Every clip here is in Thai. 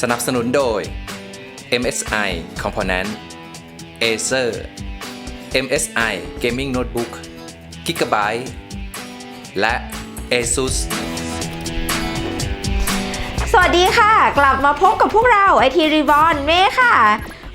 สนับสนุนโดย MSI Component Acer MSI Gaming Notebook Gigabyte และ ASUS สวัสดีค่ะ กลับมาพบกับพวกเราไอทีรีบอนเม่ค่ะ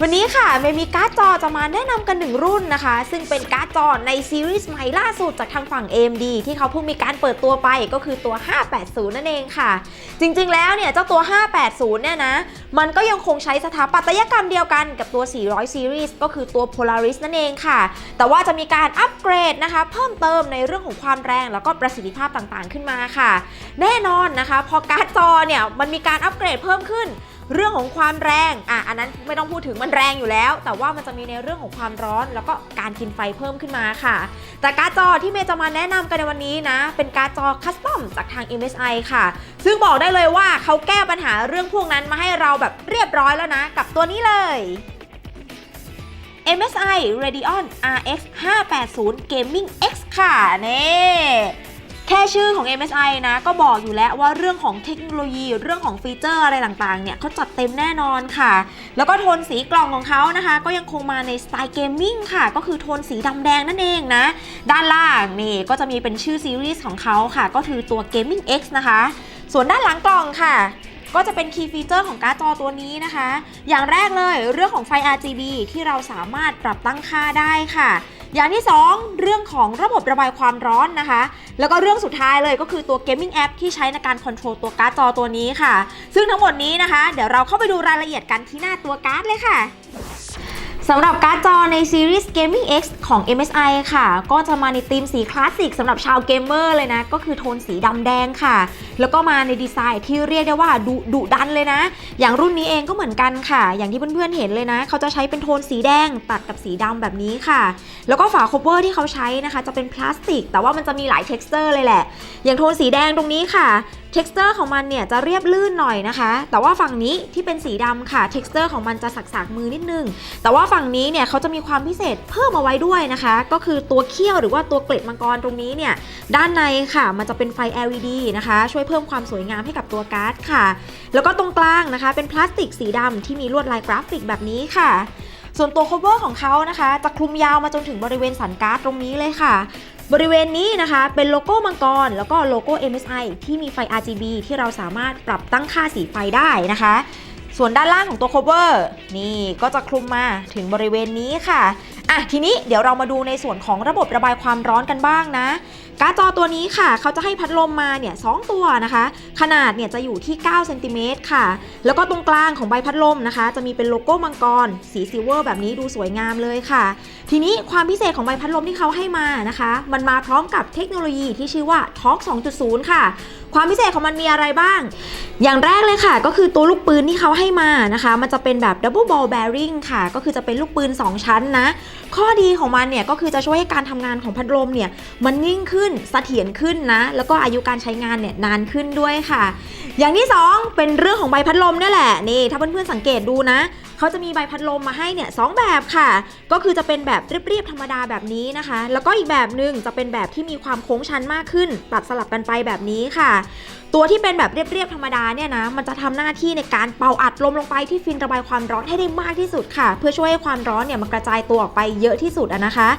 วันนี้ค่ะเมมีการ์ดจอจะมาแนะนำกันหนึ่งรุ่นนะคะ ซึ่งเป็นการ์ดจอในซีรีส์ใหม่ล่าสุดจากทางฝั่ง AMD ที่เขาเพิ่งมีการเปิดตัวไปก็คือตัว 580 นั่นเองค่ะ จริงๆ แล้วเนี่ยเจ้าตัว 580 เนี่ยนะ มันก็ยังคงใช้สถาปัตยกรรมเดียวกันกับตัว 400 Series ก็คือตัว Polaris นั่นเองค่ะ แต่ว่าจะมีการอัปเกรดนะคะ เพิ่มเติมในเรื่องของความแรงแล้วก็ประสิทธิภาพต่างๆ ขึ้นมาค่ะ แน่นอนนะคะ พอการ์ดจอเนี่ยมันมีการอัปเกรดเพิ่มขึ้น เรื่องของความแรงอะอันนั้นไม่ต้องพูดถึงมันแรงอยู่แล้ว แต่ว่ามันจะมีในเรื่องของความร้อน แล้วก็การกินไฟเพิ่มขึ้นมาค่ะ แต่การ์ดจอที่เมย์จะมาแนะนำกันในวันนี้นะ เป็นการ์ดจอคัสตอมจากทาง MSI ค่ะ ซึ่งบอกได้เลยว่าเขาแก้ปัญหาเรื่องพวกนั้นมาให้เราแบบเรียบร้อยแล้วนะ กับตัวนี้เลย MSI Radeon RX 580 Gaming X ค่ะนี่ แค่ชื่อของ MSI นะ ก็บอกอยู่แล้วว่าเรื่องของเทคโนโลยี เรื่องของฟีเจอร์อะไรต่างๆ เนี่ยเขาจัดเต็มแน่นอนค่ะ แล้วก็โทนสีกล่องของเขานะคะ ก็ยังคงมาในสไตล์เกมมิ่งค่ะ ก็คือโทนสีดำแดงนั่นเองนะ ด้านล่างนี่ก็จะมีเป็นชื่อซีรีส์ของเขาค่ะ ก็คือตัว Gaming X นะคะ ส่วนด้านหลังกล่องค่ะก็จะเป็นคีย์ฟีเจอร์ของการ์ดจอตัวนี้นะคะ อย่างแรกเลยเรื่องของไฟ RGB ที่เราสามารถปรับตั้งค่าได้ค่ะ อย่างที่ 2 เรื่องของระบบระบายความร้อนนะคะ แล้วก็เรื่องสุดท้ายเลยก็คือตัวเกมมิ่งแอปที่ใช้ในการคอนโทรลตัวการ์ดจอตัวนี้ค่ะ ซึ่งทั้งหมดนี้นะคะ เดี๋ยวเราเข้าไปดูรายละเอียดกันที่หน้าตัวการ์ดเลยค่ะ สำหรับการ์ดจอในซีรีส์ Gaming X ของ MSI ค่ะ ก็จะมาในธีมสีคลาสสิกสำหรับชาวเกมเมอร์เลยนะ ก็คือโทนสีดำแดงค่ะ แล้วก็มาในดีไซน์ที่เรียกได้ว่าดุดุดันเลยนะ อย่างรุ่นนี้เองก็เหมือนกันค่ะ อย่างที่เพื่อนๆเห็นเลยนะ เขาจะใช้เป็นโทนสีแดงตัดกับสีดำแบบนี้ค่ะ แล้วก็ฝาโคเวอร์ที่เขาใช้นะคะ จะเป็นพลาสติก แต่ว่ามันจะมีหลาย t e x t อร์เลยแหละ อย่างโทนสีแดงตรงนี้ค่ะ t e x t อร์ของมันเนี่ยจะเรียบลื่นหน่อยนะคะ แต่ว่าฝั่งนี้ที่เป็นสีดำค่ะ t e x t อร์ของมันจะสักๆมือนิดนึง แต่ว่าฝั่งนี้เนี่ยเขาจะมีความพิเศษเพิ่มเอาไว้ด้วยนะคะ ก็คือตัวเขี้ยวหรือว่าตัวเกล็ดมังกรตรงนี้เนี่ยด้านในค่ะ มันจะเป็นไฟ LED นะคะ ช่วยเพิ่มความสวยงามให้กับตัวการ์ดค่ะ แล้วก็ตรงกลางนะคะ เป็นพลาสติกสีดำที่มีลวดลายกราฟิกแบบนี้ค่ะส่วนตัว cover ของเขานะคะ จะคลุมยาวมาจนถึงบริเวณสันการ์ดตรงนี้เลยค่ะ บริเวณนี้นะคะเป็นโลโก้มังกร แล้วก็โลโก้ MSI ที่มีไฟ RGB ที่เราสามารถปรับตั้งค่าสีไฟได้นะคะ ส่วนด้านล่างของตัว cover นี่ก็จะคลุมมาถึงบริเวณนี้ค่ะอะทีนี้เดี๋ยวเรามาดูในส่วนของระบบระบายความร้อนกันบ้างนะ การ์ดจอตัวนี้ค่ะ เขาจะให้พัดลมมาเนี่ยสองตัวนะคะ ขนาดเนี่ยจะอยู่ที่9เซนติเมตรค่ะ แล้วก็ตรงกลางของใบพัดลมนะคะ จะมีเป็นโลโก้มังกร สีซิลเวอร์แบบนี้ดูสวยงามเลยค่ะ ทีนี้ความพิเศษของใบพัดลมที่เขาให้มานะคะ มันมาพร้อมกับเทคโนโลยีที่ชื่อว่า Talk 2.0 ค่ะความพิเศษของมันมีอะไรบ้าง อย่างแรกเลยค่ะ ก็คือตัวลูกปืนที่เขาให้มานะคะ มันจะเป็นแบบ double ball bearing ค่ะ ก็คือจะเป็นลูกปืน 2 ชั้นนะ ข้อดีของมันเนี่ยก็คือจะช่วยให้การทำงานของพัดลมเนี่ยมันนิ่งขึ้นเสถียรขึ้นนะ แล้วก็อายุการใช้งานเนี่ยนานขึ้นด้วยค่ะ อย่างที่ 2 เป็นเรื่องของใบพัดลมนี่แหละนี่ถ้าเพื่อนๆสังเกตดูนะ เขาจะมีใบพัดลมมาให้เนี่ยสองแบบค่ะ ก็คือจะเป็นแบบเรียบๆธรรมดาแบบนี้นะคะ แล้วก็อีกแบบหนึ่งจะเป็นแบบที่มีความโค้งชันมากขึ้นตัดสลับกันไปแบบนี้ค่ะ ตัวที่เป็นแบบเรียบๆธรรมดาเนี่ยนะมันจะทำหน้าที่ในการเป่าอัดลมลงไปที่ฟินระบายความร้อนให้ได้มากที่สุดค่ะ เพื่อช่วยให้ความร้อนเนี่ยมันกระจายตัวออกไปเยอะที่สุดอะนะคะ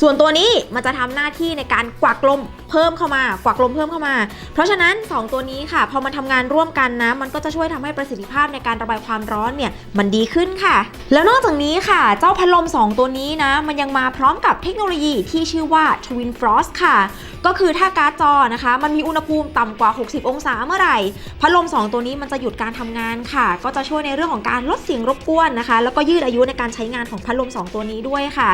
ส่วนตัวนี้มันจะทำหน้าที่ในการกวักลมเพิ่มเข้ามา กวักลมเพิ่มเข้ามา เพราะฉะนั้น 2 ตัวนี้ค่ะ พอมันทำงานร่วมกันนะ มันก็จะช่วยทำให้ประสิทธิภาพในการระบายความร้อนเนี่ยมันดีขึ้นค่ะ แล้วนอกจากนี้ค่ะ เจ้าพัดลม 2 ตัวนี้นะ มันยังมาพร้อมกับเทคโนโลยีที่ชื่อว่า Twin Frost ค่ะ ก็คือถ้าการ์ดจอนะคะ มันมีอุณหภูมิต่ำกว่า 60 องศาเมื่อไหร่ พัดลม 2 ตัวนี้มันจะหยุดการทำงานค่ะ ก็จะช่วยในเรื่องของการลดเสียงรบกวนนะคะ แล้วก็ยืดอายุในการใช้งานของพัดลม 2 ตัวนี้ด้วยค่ะ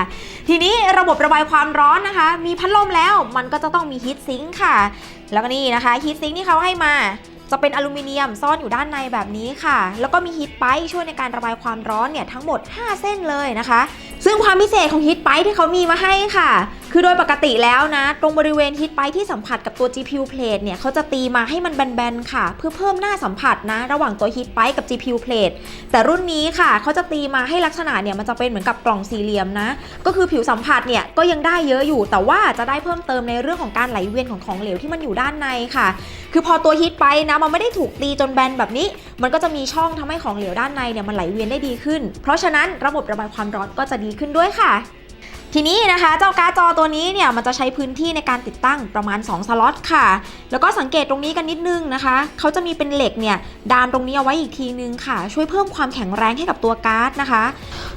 ทีนี้ระบบระบายความร้อนนะคะ มีพัดลมแล้วมันก็จะต้องมีฮีทซิงค์ค่ะ แล้วก็นี่นะคะฮีทซิงค์ที่เขาให้มา จะเป็นอลูมิเนียมซ่อนอยู่ด้านในแบบนี้ค่ะ แล้วก็มีฮีทไปช่วยในการระบายความร้อนเนี่ยทั้งหมด 5 เส้นเลยนะคะ ซึ่งความพิเศษของฮีทไปที่เขามีมาให้ค่ะ คือโดยปกติแล้วนะ ตรงบริเวณฮิตไปที่สัมผัสกับตัว GPU plate เนี่ยเขาจะตีมาให้มันแบนๆค่ะ เพื่อเพิ่มหน้าสัมผัสนะ ระหว่างตัวฮิตไปกับ GPU plate แต่รุ่นนี้ค่ะเขาจะตีมาให้ลักษณะเนี่ยมันจะเป็นเหมือนกับกล่องสี่เหลี่ยมนะ ก็คือผิวสัมผัสเนี่ยก็ยังได้เยอะอยู่ แต่ว่าจะได้เพิ่มเติมในเรื่องของการไหลเวียนของของเหลวที่มันอยู่ด้านในค่ะ คือพอตัวฮิตไปนะมันไม่ได้ถูกตีจนแบนแบบนี้ มันก็จะมีช่องทำให้ของเหลวด้านในเนี่ยมันไหลเวียนได้ดีขึ้น เพราะฉะนั้นระบบระบายความร้อนก็จะดีขึ้นด้วยค่ะ ทีนี้นะคะเจ้าการ์ดจอตัวนี้เนี่ยมันจะใช้พื้นที่ในการติดตั้งประมาณ 2 สล็อตค่ะ แล้วก็สังเกตตรงนี้กันนิดนึงนะคะเขาจะมีเป็นเหล็กเนี่ยดามตรงนี้เอาไว้อีกทีนึงค่ะ ช่วยเพิ่มความแข็งแรงให้กับตัวการ์ดนะคะ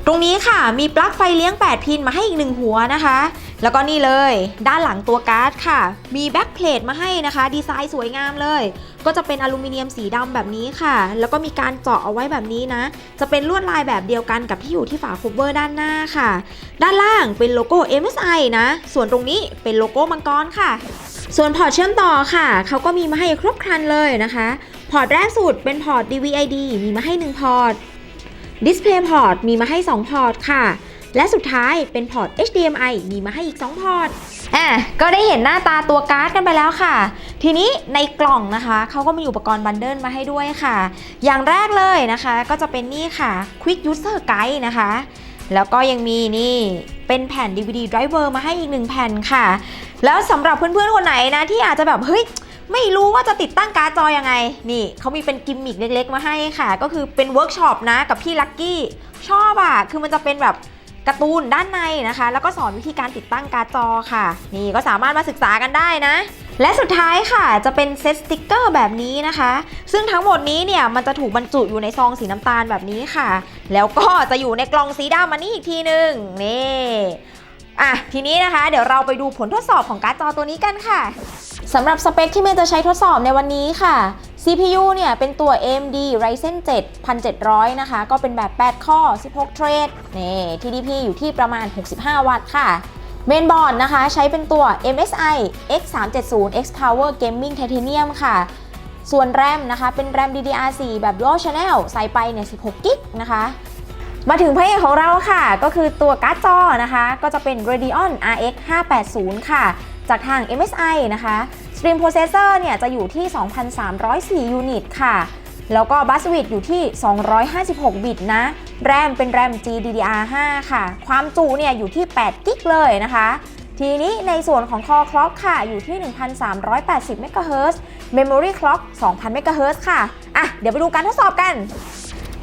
ตรงนี้ค่ะมีปลั๊กไฟเลี้ยง 8 พินมาให้อีกหนึ่งหัวนะคะ แล้วก็นี่เลย ด้านหลังตัวการ์ดค่ะ มีแบ็คเพลทมาให้นะคะ ดีไซน์สวยงามเลย ก็จะเป็นอลูมิเนียมสีดำแบบนี้ค่ะ แล้วก็มีการเจาะเอาไว้แบบนี้นะ จะเป็นลวดลายแบบเดียวกันกับที่อยู่ที่ฝาคูเวอร์ด้านหน้าค่ะ ด้านล่างเป็นโลโก้ MSI นะ ส่วนตรงนี้เป็นโลโก้มังกรค่ะ ส่วนพอร์ตเชื่อมต่อค่ะ เขาก็มีมาให้ครบครันเลยนะคะ พอร์ตแรกสุดเป็นพอร์ต DVI-D มีมาให้ 1 พอร์ต Display Port มีมาให้ 2 พอร์ตค่ะ และสุดท้ายเป็นพอร์ต HDMI มีมาให้อีก 2 พอร์ต อะก็ได้เห็นหน้าตาตัวการ์ดกันไปแล้วค่ะ ทีนี้ในกล่องนะคะเขาก็มีอุปกรณ์บันเดิลมาให้ด้วยค่ะ อย่างแรกเลยนะคะ ก็จะเป็นนี่ค่ะ Quick User Guide นะคะ แล้วก็ยังมีนี่เป็นแผ่น DVD driver มาให้อีกหนึ่งแผ่นค่ะ แล้วสำหรับเพื่อนๆคนไหนนะที่อาจจะแบบเฮ้ยไม่รู้ว่าจะติดตั้งการ์ดจอยังไง นี่เขามีเป็นกิมมิคเล็กๆ มาให้ค่ะ ก็คือเป็นเวิร์กช็อปนะกับพี่ลักกี้ชอบอะ คือมันจะเป็นแบบ การ์ตูนด้านในนะคะ แล้วก็สอนวิธีการติดตั้งการ์ดจอค่ะ นี่ก็สามารถมาศึกษากันได้นะ และสุดท้ายค่ะจะเป็นเซตสติกเกอร์แบบนี้นะคะ ซึ่งทั้งหมดนี้เนี่ยมันจะถูกบรรจุอยู่ในซองสีน้ำตาลแบบนี้ค่ะ แล้วก็จะอยู่ในกล่องสีดำมันนี่อีกทีหนึ่งนี่อะทีนี้นะคะ เดี๋ยวเราไปดูผลทดสอบของการ์ดจอตัวนี้กันค่ะ สำหรับสเปคที่เมย์จะใช้ทดสอบในวันนี้ค่ะ CPU เนี่ยเป็นตัว AMD Ryzen 7 1700 นะคะ ก็เป็นแบบ 8 ข้อ 16 เทรดนี่ TDP อยู่ที่ประมาณ 65 วัตต์ค่ะเมนบอร์ดนะคะใช้เป็นตัว MSI X370 X Power Gaming Titanium ค่ะ ส่วน RAM นะคะเป็น RAM DDR4 แบบ Dual Channel ใส่ไปเนี่ย 16 กิกนะคะ มาถึงพระเอกของเราค่ะ ก็คือตัวการ์ดจอนะคะ ก็จะเป็น Radeon RX 580 ค่ะ จากทาง MSI นะคะ Stream Processor เนี่ยจะอยู่ที่ 2,304 ยูนิตค่ะ แล้วก็ Bus Width อยู่ที่ 256 บิตนะ RAM เป็น RAM GDDR5 ค่ะ ความจุเนี่ยอยู่ที่ 8 กิกเลยนะคะ ทีนี้ในส่วนของ Core Clock ค่ะอยู่ที่ 1,380 MHz Memory Clock 2,000 MHz ค่ะ อะ เดี๋ยวไปดูการทดสอบกัน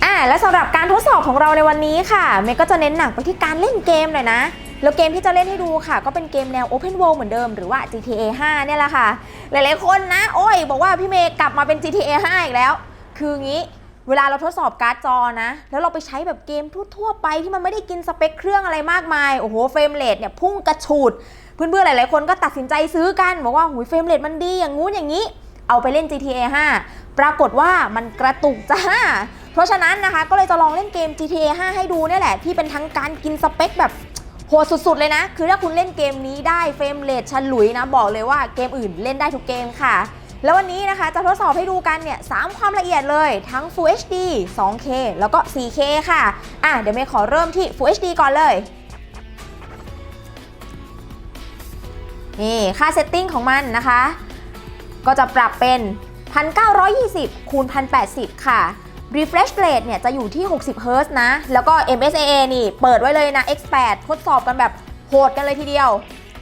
อ่าและสำหรับการทดสอบของเราในวันนี้ค่ะ เมย์ก็จะเน้นหนักไปที่การเล่นเกมเลยนะ แล้วเกมที่จะเล่นให้ดูค่ะ ก็เป็นเกมแนว Open World เหมือนเดิมหรือว่า GTA 5 เนี่ยแหละค่ะ หลายๆคนนะ โอ้ย บอกว่าพี่เมย์กลับมาเป็น GTA 5 อีกแล้ว คืองี้เวลาเราทดสอบการ์ดจอนะ แล้วเราไปใช้แบบเกมทั่วๆไปที่มันไม่ได้กินสเปคเครื่องอะไรมากมาย โอ้โห เฟรมเรทเนี่ยพุ่งกระฉูด เพื่อนๆ หลายๆ คนก็ตัดสินใจซื้อกัน บอกว่าหูยเฟรมเรทมันดีอย่างงู้นอย่างนี้ เอาไปเล่น GTA 5 ปรากฏว่ามันกระตุกจ้า เพราะฉะนั้นนะคะ ก็เลยจะลองเล่นเกม GTA 5 ให้ดูเนี่ยแหละ ที่เป็นทั้งการกินสเปคแบบ หดสุดๆเลยนะ คือถ้าคุณเล่นเกมนี้ได้เฟรมเรทฉลุยนะ บอกเลยว่าเกมอื่นเล่นได้ทุกเกมค่ะ แล้ววันนี้นะคะจะทดสอบให้ดูกันเนี่ยสามความละเอียดเลยทั้ง Full HD 2K แล้วก็ 4K ค่ะ อะเดี๋ยวเมย์ขอเริ่มที่ Full HD ก่อนเลย นี่ค่าเซตติ้งของมันนะคะ ก็จะปรับเป็น 1920คูณ1080 ค่ะ Refresh rate เนี่ยจะอยู่ที่ 60 Hz นะ แล้วก็ MSAA นี่เปิดไว้เลยนะ X8 ทดสอบกันแบบโหดกันเลยทีเดียว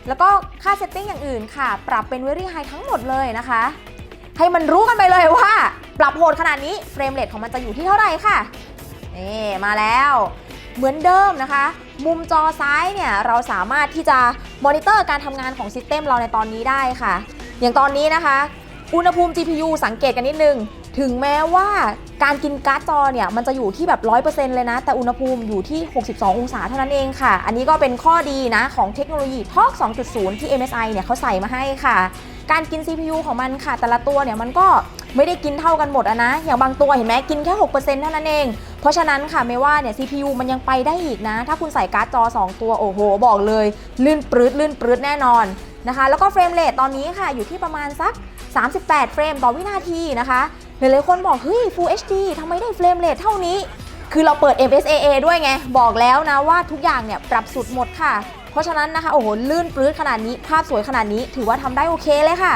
แล้วก็ค่าเซตติ้งอย่างอื่นค่ะ ปรับเป็น Very High ทั้งหมดเลยนะคะ ให้มันรู้กันไปเลยว่า ปรับโหดขนาดนี้เฟรมเรทของมันจะอยู่ที่เท่าไหร่ค่ะนี่มาแล้วเหมือนเดิมนะคะ มุมจอซ้ายเนี่ยเราสามารถที่จะมอนิเตอร์การทำงานของซิสเต็มเราในตอนนี้ได้ค่ะ อย่างตอนนี้นะคะ อุณหภูมิ GPU สังเกตกันนิดนึง ถึงแม้ว่าการกินการ์ดจอเนี่ยมันจะอยู่ที่แบบ 100%เลยนะ แต่อุณหภูมิอยู่ที่ 62 องศาเท่านั้นเองค่ะ อันนี้ก็เป็นข้อดีนะของเทคโนโลยี TORQ 2.0 ที่ MSI เนี่ยเขาใส่มาให้ค่ะ การกิน CPU ของมันค่ะ แต่ละตัวเนี่ยมันก็ไม่ได้กินเท่ากันหมดอะนะ อย่างบางตัวเห็นไหมกินแค่ 6%เท่านั้นเอง เพราะฉะนั้นค่ะไม่ว่าเนี่ย CPU มันยังไปได้อีกนะ ถ้าคุณใส่การ์ดจอ 2 ตัวโอ้โห บอกเลย ลื่นปรืดลื่นปรืดแน่นอนนะคะ แล้วก็เฟรมเรทตอนนี้ค่ะอยู่ที่ประมาณสัก 38 เฟรมต่อวินาทีนะคะ หลายๆคนบอกเฮ้ย Full HD ทำไมได้เฟรมเรทเท่านี้ คือเราเปิด MSAA ด้วยไง บอกแล้วนะว่าทุกอย่างเนี่ยปรับสุดหมดค่ะ เพราะฉะนั้นนะคะ โอ้โห ลื่นปลื้ดขนาดนี้ ภาพสวยขนาดนี้ ถือว่าทำได้โอเคเลยค่ะ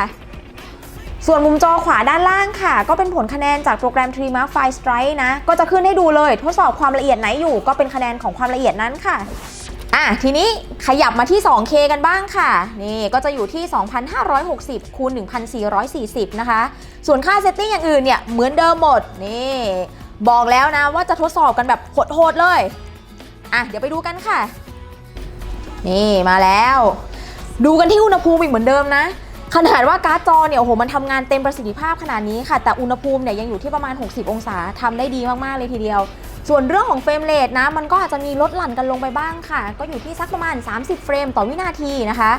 ส่วนมุมจอขวาด้านล่างค่ะ ก็เป็นผลคะแนนจากโปรแกรม t r e m a r k File Strike นะ ก็จะขึ้นให้ดูเลย ทดสอบความละเอียดไหนอยู่ ก็เป็นคะแนนของความละเอียดนั้นค่ะอะทีนี้ขยับมาที่ 2K กันบ้างค่ะ นี่ก็จะอยู่ที่ 2,560คูณ1,440 นะคะ ส่วนค่าเซตติ้งอย่างอื่นเนี่ยเหมือนเดิมหมดนี่บอกแล้วนะว่าจะทดสอบกันแบบโหดๆเลย อะเดี๋ยวไปดูกันค่ะ นี่มาแล้ว ดูกันที่อุณหภูมิอีกเหมือนเดิมนะ ขนาดว่าการ์ดจอเนี่ยโอ้โหมันทำงานเต็มประสิทธิภาพขนาดนี้ค่ะ แต่อุณหภูมิเนี่ยยังอยู่ที่ประมาณ 60 องศาทำได้ดีมากๆเลยทีเดียว ส่วนเรื่องของเฟรมเรทนะ มันก็อาจจะมีลดหลั่นกันลงไปบ้างค่ะ ก็อยู่ที่สักประมาณ 30 เฟรมต่อวินาทีนะคะ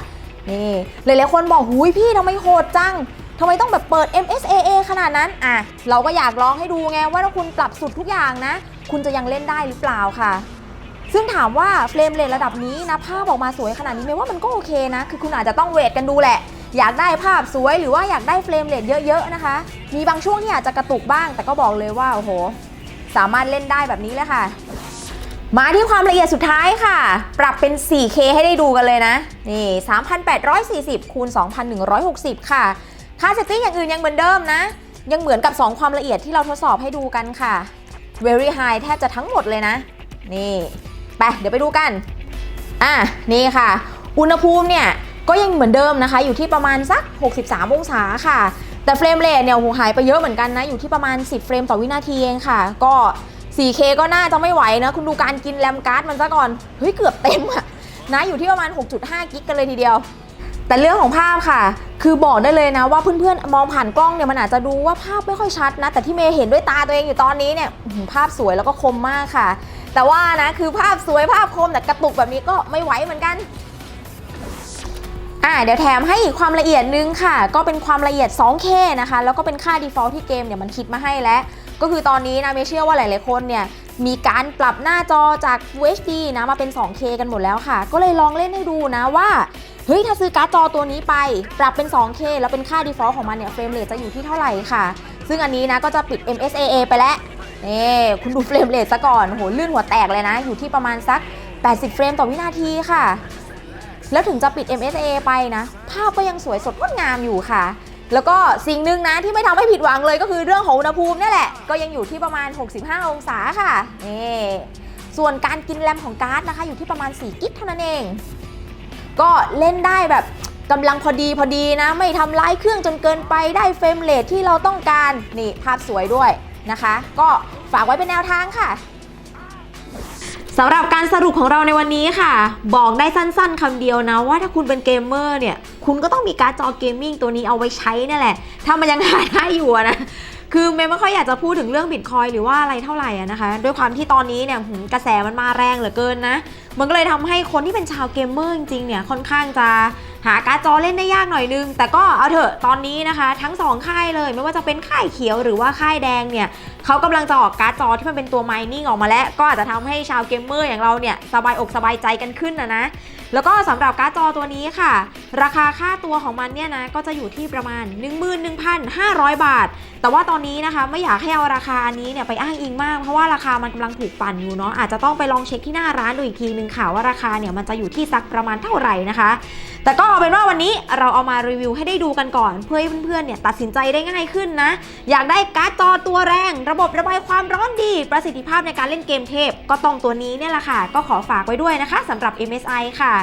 นี่หลายๆคนบอกหุยพี่ทำไมโหดจัง ทำไมต้องแบบเปิด MSAA ขนาดนั้นอะเราก็อยากลองให้ดูไงว่าถ้าคุณปรับสุดทุกอย่างนะ คุณจะยังเล่นได้หรือเปล่าค่ะ ซึ่งถามว่าเฟรมเรทระดับนี้นะภาพออกมาสวยขนาดนี้ไหมว่ามันก็โอเคนะ คือคุณอาจจะต้องเวทกันดูแหละ อยากได้ภาพสวยหรือว่าอยากได้เฟรมเรทเยอะๆนะคะ มีบางช่วงที่อาจจะกระตุกบ้าง แต่ก็บอกเลยว่าโอ้โห สามารถเล่นได้แบบนี้เลยค่ะมาที่ความละเอียดสุดท้ายค่ะ ปรับเป็น 4K ให้ได้ดูกันเลยนะ นี่ 3,840 คูณ 2,160 ค่ะ ค่าเซตติ้งอย่างอื่นยังเหมือนเดิมนะ ยังเหมือนกับ 2 ความละเอียดที่เราทดสอบให้ดูกันค่ะ very high แทบจะทั้งหมดเลยนะ นี่ ไป เดี๋ยวไปดูกัน อะ นี่ค่ะ อุณหภูมิเนี่ยก็ยังเหมือนเดิมนะคะ อยู่ที่ประมาณสัก 63 องศาค่ะ แต่เฟรมเรทเนี่ยโอ้โหหายไปเยอะเหมือนกันนะ อยู่ที่ประมาณ 10 เฟรมต่อวินาทีเองค่ะ ก็ 4K ก็น่าจะไม่ไหวนะ คุณดูการกินแรมการ์ดมันซะก่อน เฮ้ย เกือบเต็มอะนะ อยู่ที่ประมาณ 6.5 กิกกันเลยทีเดียว แต่เรื่องของภาพค่ะ คือบอกได้เลยนะว่าเพื่อนๆมองผ่านกล้องเนี่ยมันอาจจะดูว่าภาพไม่ค่อยชัดนะ แต่ที่เมย์เห็นด้วยตาตัวเองอยู่ตอนนี้เนี่ยภาพสวยแล้วก็คมมากค่ะ แต่ว่านะคือภาพสวยภาพคมแต่กระตุกแบบนี้ก็ไม่ไหวเหมือนกันอ่าเดี๋ยวแถมให้อีกความละเอียดนึงค่ะ ก็เป็นความละเอียด 2K นะคะ แล้วก็เป็นค่า default ที่เกมเนี่ยมันคิดมาให้แล้ว ก็คือตอนนี้นะเมย์เชื่อว่าหลายๆคนเนี่ยมีการปรับหน้าจอจาก Full HD นะมาเป็น 2K กันหมดแล้วค่ะ ก็เลยลองเล่นให้ดูนะว่า เฮ้ยถ้าซื้อการ์ดจอตัวนี้ไป ปรับเป็น 2K แล้วเป็นค่า default ของมันเนี่ยเฟรมเรทจะอยู่ที่เท่าไหร่ค่ะ ซึ่งอันนี้นะก็จะปิด MSAA ไปแล้วนี่คุณดูเฟรมเรทซะก่อนโหลื่นหัวแตกเลยนะ อยู่ที่ประมาณสัก 80 เฟรมต่อวินาทีค่ะ แล้วถึงจะปิด MSA ไปนะ ภาพก็ยังสวยสดงดงามอยู่ค่ะ แล้วก็สิ่งหนึ่งนะที่ไม่ทำให้ผิดหวังเลยก็คือเรื่องของอุณหภูมินี่แหละ ก็ยังอยู่ที่ประมาณ 65 องศาค่ะนี่ส่วนการกินแรมของการ์ดนะคะ อยู่ที่ประมาณ 4 กิกเท่านั้นเอง ก็เล่นได้แบบกำลังพอดีพอดีนะ ไม่ทำร้ายเครื่องจนเกินไปได้เฟรมเรทที่เราต้องการนี่ภาพสวยด้วยนะคะ ก็ฝากไว้เป็นแนวทางค่ะสำหรับการสรุปของเราในวันนี้ค่ะ บอกได้สั้นๆคำเดียวนะว่าถ้าคุณเป็นเกมเมอร์เนี่ย คุณก็ต้องมีการ์ดจอเกมมิ่งตัวนี้เอาไว้ใช้นั่แหละ ถ้ามันยังหาได้อยู่นะ คือเมย์ไม่ค่อยอยากจะพูดถึงเรื่องบิตคอยหรือว่าอะไรเท่าไหร่นะคะ ด้วยความที่ตอนนี้เนี่ยกระแสมันมาแรงเหลือเกินนะ มันก็เลยทำให้คนที่เป็นชาวเกมเมอร์จริงๆเนี่ยค่อนข้างจะหาการ์ดจอเล่นได้ยากหน่อยนึง แต่ก็เอาเถอะตอนนี้นะคะ ทั้งสองค่ายเลยไม่ว่าจะเป็นค่ายเขียวหรือว่าค่ายแดงเนี่ยเขากำลังจะออกการ์ดจอที่มันเป็นตัว mining ออกมาแล้ว ก็อาจจะทำให้ชาวเกมเมอร์อย่างเราเนี่ยสบายอกสบายใจกันขึ้นนะนะแล้วก็สำหรับการ์ดจอตัวนี้ค่ะ ราคาค่าตัวของมันเนี่ยนะก็จะอยู่ที่ประมาณ 11,500 บาท แต่ว่าตอนนี้นะคะไม่อยากให้เอาราคาอันนี้เนี่ยไปอ้างอิงมาก เพราะว่าราคามันกำลังถูกปั่นอยู่เนาะอาจจะต้องไปลองเช็คที่หน้าร้านดูอีกทีนึงค่ะว่าราคาเนี่ยมันจะอยู่ที่สักประมาณเท่าไหร่นะคะ แต่ก็เอาเป็นว่าวันนี้เราเอามารีวิวให้ได้ดูกันก่อน เพื่อให้เพื่อนๆเนี่ยตัดสินใจได้ง่ายขึ้นนะ อยากได้การ์ดจอตัวแรง ระบบระบายความร้อนดี ประสิทธิภาพในการเล่นเกมเทพ ก็ต้องตัวนี้เนี่ยแหละค่ะ ก็ขอฝากไว้ด้วยนะคะสำหรับ MSI ค่ะ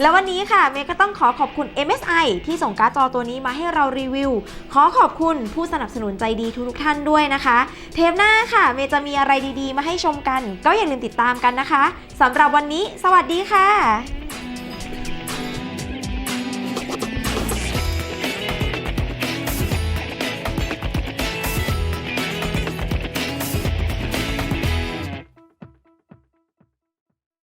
แล้ววันนี้ค่ะเมย์ก็ต้องขอขอบคุณ MSI ที่ส่งการ์ดจอตัวนี้มาให้เรารีวิว ขอขอบคุณผู้สนับสนุนใจดีทุกท่านด้วยนะคะ เทปหน้าค่ะเมย์จะมีอะไรดีๆ มาให้ชมกัน ก็อย่าลืมติดตามกันนะคะสำหรับวันนี้ สวัสดีค่ะ